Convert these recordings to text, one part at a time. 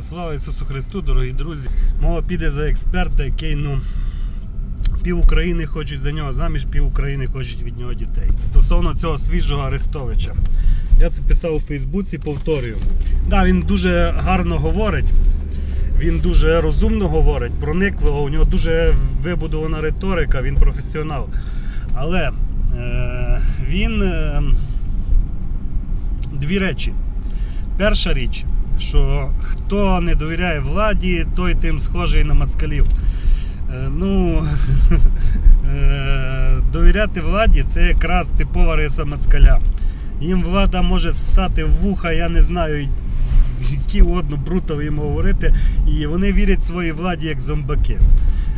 Е, Слава Ісусу Христу, дорогі друзі. Мова піде за експерта, який ну. Пів України хочуть за нього заміж, пів України хочуть від нього дітей. Стосовно цього свіжого Арестовича. Я це писав у Фейсбуці, повторюю. Да, він дуже гарно говорить, він дуже розумно говорить, проникливо, у нього дуже вибудована риторика, він професіонал. Але е, він е, дві речі. Перша річ, що хто не довіряє владі, той тим схожий на мацкалів. Е, Ну, е, довіряти владі це якраз типова риса мацкаля. Їм влада може ссати в вуха, я не знаю, які угодно брутали їм говорити, і вони вірять своїй владі як зомбаки.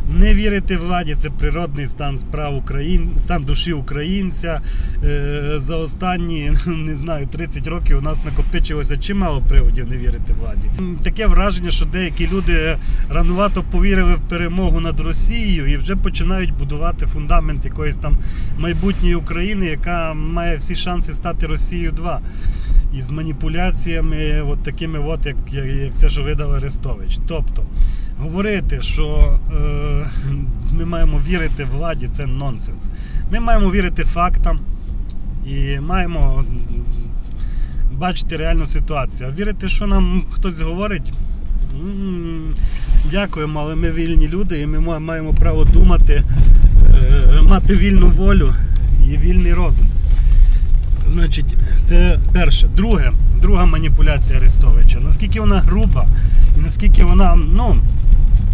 Не вірити владі це природний стан справ Україн, стан душі українця. Е, за останні ну, не знаю 30 років у нас накопичилося чимало приводів не вірити владі. Таке враження, що деякі люди ранувато повірили в перемогу над Росією і вже починають будувати фундамент якоїсь там майбутньої України, яка має всі шанси стати Росією 2 і з маніпуляціями, от такими, от, як, як це, що видав Арестович. Тобто, говорити, що е, ми маємо вірити владі, це нонсенс. Ми маємо вірити фактам і маємо бачити реальну ситуацію. А вірити, що нам хтось говорить. Дякуємо, але ми вільні люди і ми маємо право думати, е, мати вільну волю і вільний розум. Значить, це перше. Друге, друга маніпуляція Арестовича. Наскільки вона груба і наскільки вона, ну,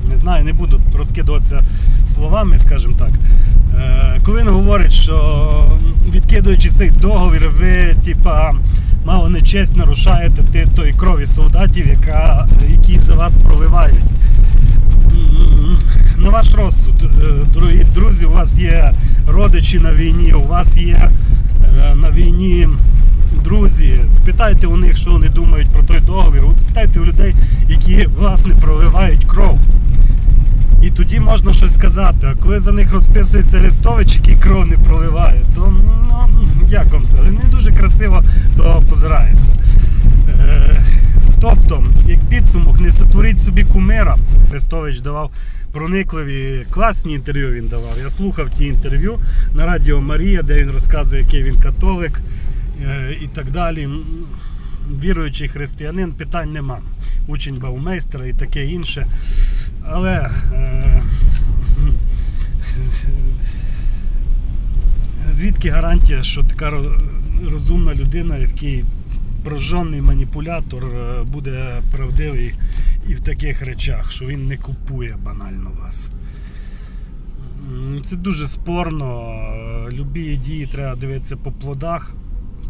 не знаю, не буду розкидуватися словами, скажімо так. Е, коли він говорить, що відкидуючи цей договір, ви, типа, мало не честь нарушаєте ти тої крові солдатів, яка, які за вас проливають. На ваш розсуд, е, дорогі друзі, у вас є родичі на війні, у вас є е, на війні друзі. Спитайте у них, що вони думають про той договір. От спитайте у людей, які власне проливають кров. І тоді можна щось сказати. А коли за них розписується Арестович, який кров не проливає, то ну, як вам сказати, не дуже красиво то позирається. Е, Тобто, як підсумок, не сотворіть собі кумира. Арестович давав проникливі, класні інтерв'ю він давав. Я слухав ті інтерв'ю на Радіо Марія, де він розказує, який він католик і так далі. Віруючий християнин, питань нема. Учень баумейстера і таке інше. Але е, звідки гарантія, що така розумна людина, такий прожжений маніпулятор е, буде правдивий і в таких речах, що він не купує банально вас. Це дуже спорно. Е, Любі дії треба дивитися по плодах.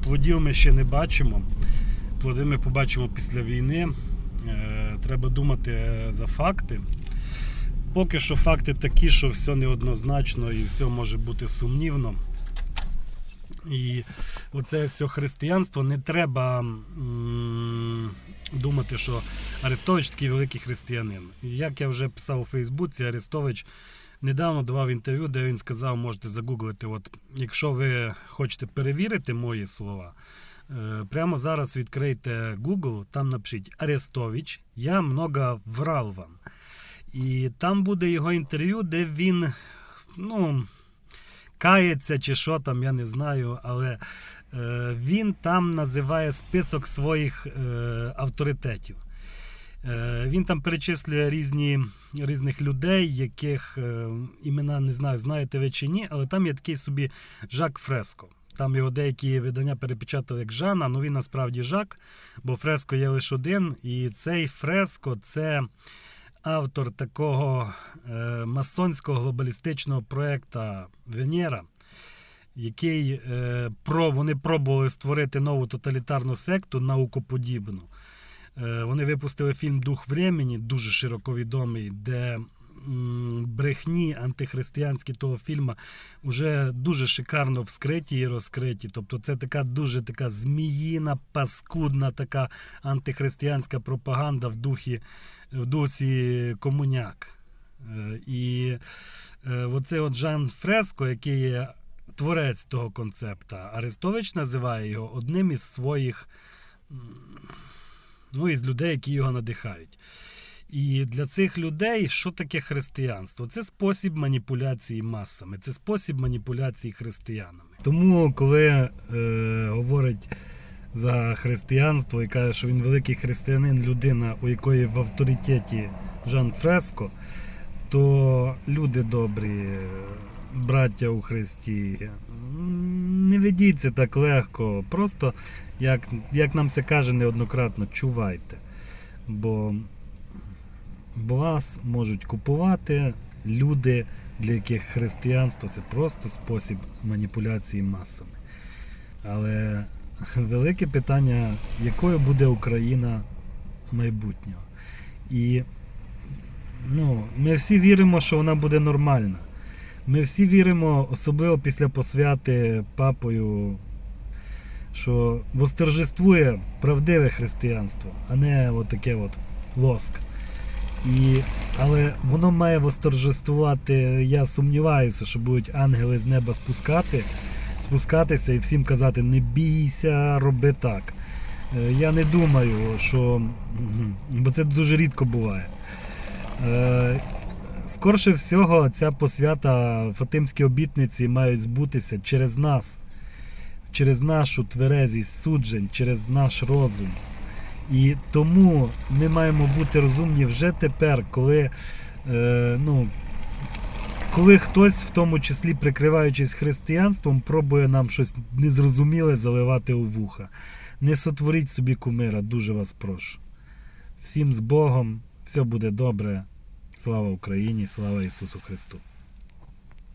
Плодів ми ще не бачимо. Плоди ми побачимо після війни. Е, Треба думати за факти. Поки що факти такі, що все неоднозначно і все може бути сумнівно. І оце все християнство не треба м, думати, що Арестович такий великий християнин. Як я вже писав у Фейсбуці, Арестович недавно давав інтерв'ю, де він сказав, можете загуглити, от, якщо ви хочете перевірити мої слова, е, прямо зараз відкрийте Google, там напишіть Арестович, я много врал вам. І там буде його інтерв'ю, де він, ну, кається чи що там, я не знаю, але е, він там називає список своїх е, авторитетів. Е, він там перечислює різні, різних людей, яких е, імена не знаю, знаєте ви чи ні, але там є такий собі Жак Фреско. Там його деякі видання перепечатали як Жана, але він насправді Жак, бо Фреско є лише один. І цей Фреско це автор такого е, масонського глобалістичного проєкту Венера, який е, про, вони пробували створити нову тоталітарну секту наукоподібну. Е, вони випустили фільм Дух Времені, дуже широко відомий, де брехні антихристиянські того фільму вже дуже шикарно вскриті і розкриті. Тобто це така дуже така зміїна, паскудна, така антихристиянська пропаганда в духі в дусі комуняк. Е, І е, оцей от Жан Фреско, який є творець того концепта, Арестович називає його одним із своїх ну і з людей, які його надихають. І для цих людей що таке християнство? Це спосіб маніпуляції масами, це спосіб маніпуляції християнами. Тому, коли е, говорить за християнство і каже, що він великий християнин, людина, у якої в авторитеті Жан Фреско, то люди добрі, браття у Христі, не ведіться так легко. Просто, як, як нам це каже неоднократно, чувайте. Бо, бо вас можуть купувати люди, для яких християнство це просто спосіб маніпуляції масами. Але велике питання, якою буде Україна майбутнього. І ну, ми всі віримо, що вона буде нормальна. Ми всі віримо, особливо після посвяти папою, що восторжествує правдиве християнство, а не от таке от лоск. І, але воно має восторжествувати. Я сумніваюся, що будуть ангели з неба спускати, спускатися і всім казати: не бійся, роби так. Е, Я не думаю, що. Бо це дуже рідко буває. Скорше всього, ця посвята Фатимські обітниці мають збутися через нас, через нашу тверезість суджень, через наш розум. І тому ми маємо бути розумні вже тепер, коли, е, ну, коли хтось, в тому числі прикриваючись християнством, пробує нам щось незрозуміле заливати у вуха. Не сотворіть собі кумира, дуже вас прошу. Всім з Богом, все буде добре. Слава Україні, слава Ісусу Христу!